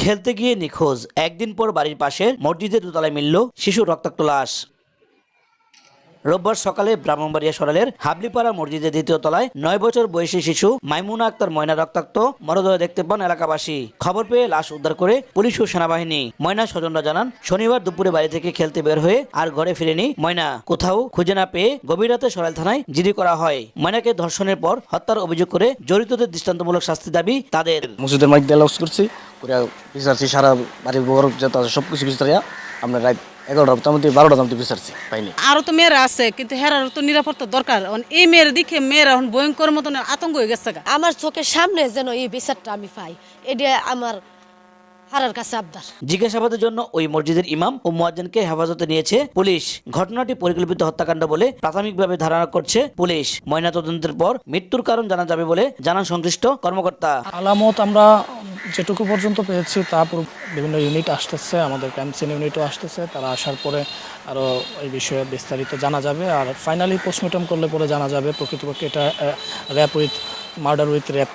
খেলতে গিয়ে নিখোঁজ। একদিন পর বাড়ির পাশের মসজিদের দোতলায় মিলল শিশু রক্তাক্ত লাশ। রোববার সকালে ব্রাহ্মণবাড়িয়া সরালের হাবলিপাড়া মসজিদের দ্বিতীয় তলায় নয় বছর বয়সী শিশু মাইমুনা আক্তার ময়না রক্তাক্ত মরদেহ দেখতে পান এলাকাবাসী। খবর পেয়ে লাশ উদ্ধার করে পুলিশ ও সেনাবাহিনী। ময়না স্বজনরা জানান, শনিবার দুপুরে বাড়ি থেকে খেলতে বের হয়ে আর ঘরে ফিরেনি ময়না। কোথাও খুঁজে না পেয়ে গভীর রাতে সরাইল থানায় জিডি করা হয়। ময়নাকে ধর্ষণের পর হত্যার অভিযোগ করে জড়িতদের দৃষ্টান্তমূলক শাস্তি দাবি তাদের। মসজিদের মাইক দিয়ে করছি। করে বিচারছি সারা বাড়ির বড় যত আছে সব কিছু বিচারিয়া আমরা রাত এগারোটা মোটামুটি বারোটা বিচারছি পাইনি। আরও তো মেয়েরা আছে কিন্তু হেরার তো নিরাপত্তা দরকার। এই মেয়ের দিকে মেয়েরা এখন ভয়ঙ্কর মতন আতঙ্ক হয়ে গেছে আমার চোখের সামনে যেন এই বিচারটা আমি পাই এটা আমার হারার কাছে আবদার। জিজ্ঞাসাবাদের জন্য ওই মসজিদের ইমাম ও মুয়াজ্জিনকে হেফাজতে নিয়েছে পুলিশ। ঘটনাটি পরিকল্পিত হত্যাকাণ্ড বলে প্রাথমিকভাবে ধারণা করছে পুলিশ। ময়না তদন্তের পর মৃত্যুর কারণ জানা যাবে বলে জানান সংশ্লিষ্ট কর্মকর্তা। আলামত আমরা যেটুকু পর্যন্ত পেয়েছি তা বিভিন্ন ইউনিট আসতেছে, আমাদের ক্রাইম সিন ইউনিটও আসতেছে। তারা আসার পরে আরও এই বিষয়ে বিস্তারিত জানা যাবে। আর ফাইনালি পোস্টমর্টম করলে পরে জানা যাবে প্রকৃতপক্ষে এটা rape with murder with rape